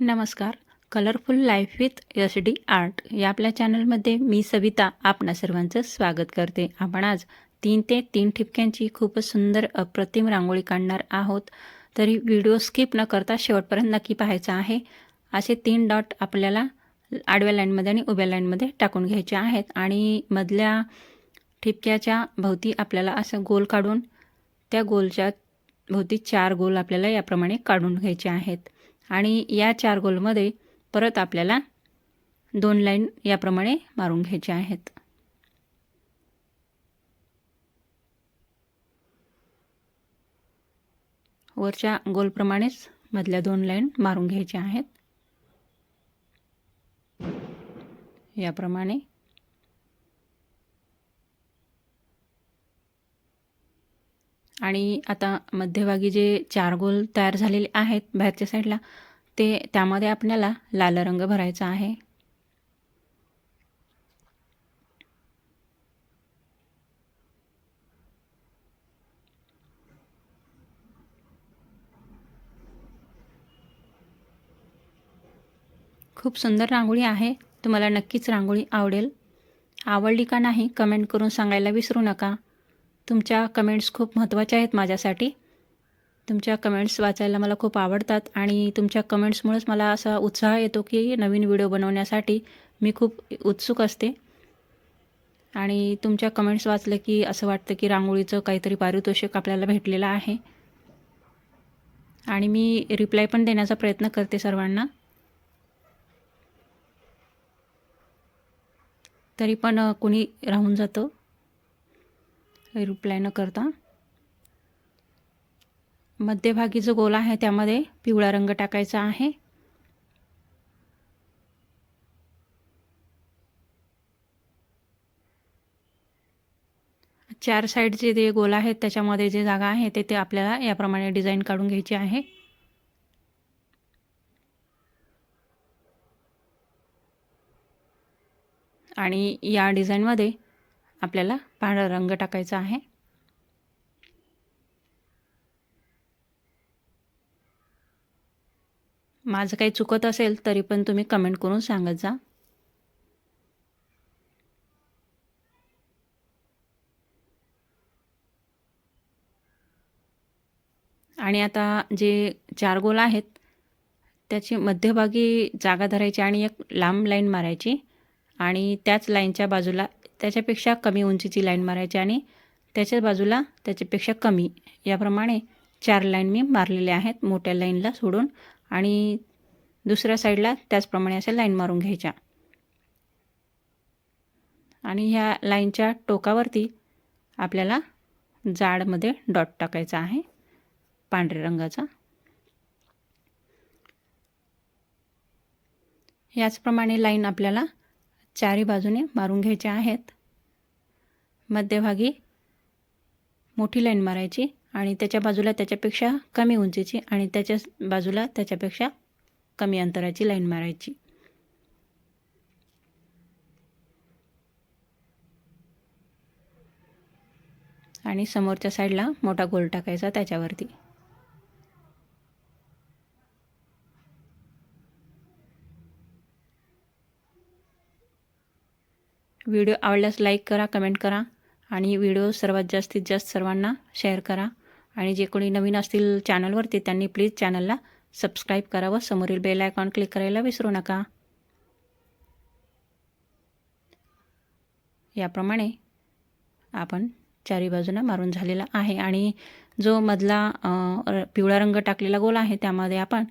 नमस्कार. Colourful life with S D art या आपल्या चॅनलमध्ये मी सविता आपणा सर्वांचं स्वागत करते. आपण आज तीन ते तीन ठिपक्यांची खूपच सुंदर अप्रतिम रांगोळी काढणार आहोत. तरी व्हिडिओ स्किप न करता शेवटपर्यंत नक्की पाहायचा आहे. असे तीन डॉट आपल्याला आडव्या लाईनमध्ये आणि उभ्या लाईनमध्ये टाकून घ्यायचे आहेत आणि मधल्या ठिपक्याच्या भोवती आपल्याला असं गोल काढून त्या गोलच्या भोवती चार गोल आपल्याला याप्रमाणे काढून घ्यायचे आहेत. आणि या चार गोलमध्ये परत आपल्याला दोन लाईन याप्रमाणे मारून घ्यायचे आहेत. वरच्या गोलप्रमाणेच मधल्या दोन लाईन मारून घ्यायच्या आहेत. याप्रमाणे आणि आता मध्यभागी जे चार गोल तयार झालेले आहेत बाहेरच्या साईडला ते त्यामध्ये आपल्याला लाल रंग भरायचा आहे. खूप सुंदर रांगोळी आहे. तुम्हाला नक्कीच रांगोळी आवडेल. आवडली का नाही कमेंट करून सांगायला विसरू नका. तुमच्या कमेंट्स खूप महत्त्वाच्या आहेत माझ्यासाठी. तुमच्या कमेंट्स वाचायला मला खूप आवडतात आणि तुमच्या कमेंट्समुळेच मला असा उत्साह येतो की नवीन व्हिडिओ बनवण्यासाठी मी खूप उत्सुक असते. आणि तुमच्या कमेंट्स वाचले की असं वाटतं की रांगोळीचं काहीतरी पारितोषिक आपल्याला भेटलेलं आहे. आणि मी रिप्लाय पण देण्याचा प्रयत्न करते सर्वांना. तरी पण कोणी राहून जातं. रिप्लाय न करता. मध्यभागी जो गोल आहे त्यामध्ये पिवळा रंग टाकायचा आहे. चार साईडचे जे गोल आहेत त्याच्यामध्ये जे जागा आहे ते ते आपल्याला याप्रमाणे डिझाईन काढून घ्यायची आहे. आणि या डिझाईनमध्ये आपल्याला पांढरा रंग टाकायचा आहे. माझं काही चुकत असेल तरी पण तुम्ही कमेंट करून सांगत जा. आणि आता जे चार गोल आहेत त्याची मध्यभागी जागा धरायची आणि एक लांब लाईन मारायची आणि त्याच लाईनच्या बाजूला त्याच्यापेक्षा कमी उंचीची लाईन मारायची आणि त्याच्या बाजूला त्याच्यापेक्षा कमी. याप्रमाणे चार लाईन मी मारलेल्या आहेत मोठ्या लाईनला सोडून आणि दुसऱ्या साईडला त्याचप्रमाणे अशा लाईन मारून घ्यायच्या. आणि ह्या लाईनच्या टोकावरती आपल्याला जाडमध्ये डॉट टाकायचा आहे पांढऱ्या रंगाचा. याचप्रमाणे लाईन आपल्याला चारी बाजूने मारून घ्यायच्या आहेत. मध्यभागी मोठी लाईन मारायची आणि त्याच्या बाजूला त्याच्यापेक्षा कमी उंचीची आणि त्याच्या बाजूला त्याच्यापेक्षा कमी अंतराची लाईन मारायची. आणि समोरच्या साईडला मोठा गोल टाकायचा त्याच्यावरती. व्हिडिओ आवडल्यास लाईक करा कमेंट करा आणि व्हिडिओ सर्वात जास्तीत जास्त सर्वांना शेअर करा. आणि जे कोणी नवीन असतील चॅनलवरती त्यांनी प्लीज चॅनलला सबस्क्राईब करा व समोरील बेल आयकॉन क्लिक करायला विसरू नका. याप्रमाणे आपण चारी बाजूनं मारून झालेला आहे आणि जो मधला पिवळा रंग टाकलेला गोल आहे त्यामध्ये आपण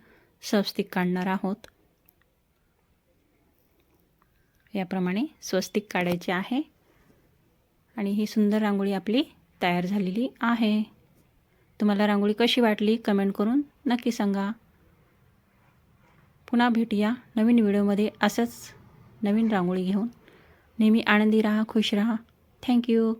सबस्टिक काढणार आहोत. याप्रमाणे स्वस्तिक काढायचे आहे. आणि ही सुंदर रांगोळी आपली तयार झालेली आहे. तुम्हाला रांगोळी कशी वाटली कमेंट करून नक्की सांगा. पुन्हा भेटूया नवीन व्हिडिओमध्ये असंच नवीन रांगोळी घेऊन. नेहमी आनंदी राहा खुश राहा. थँक्यू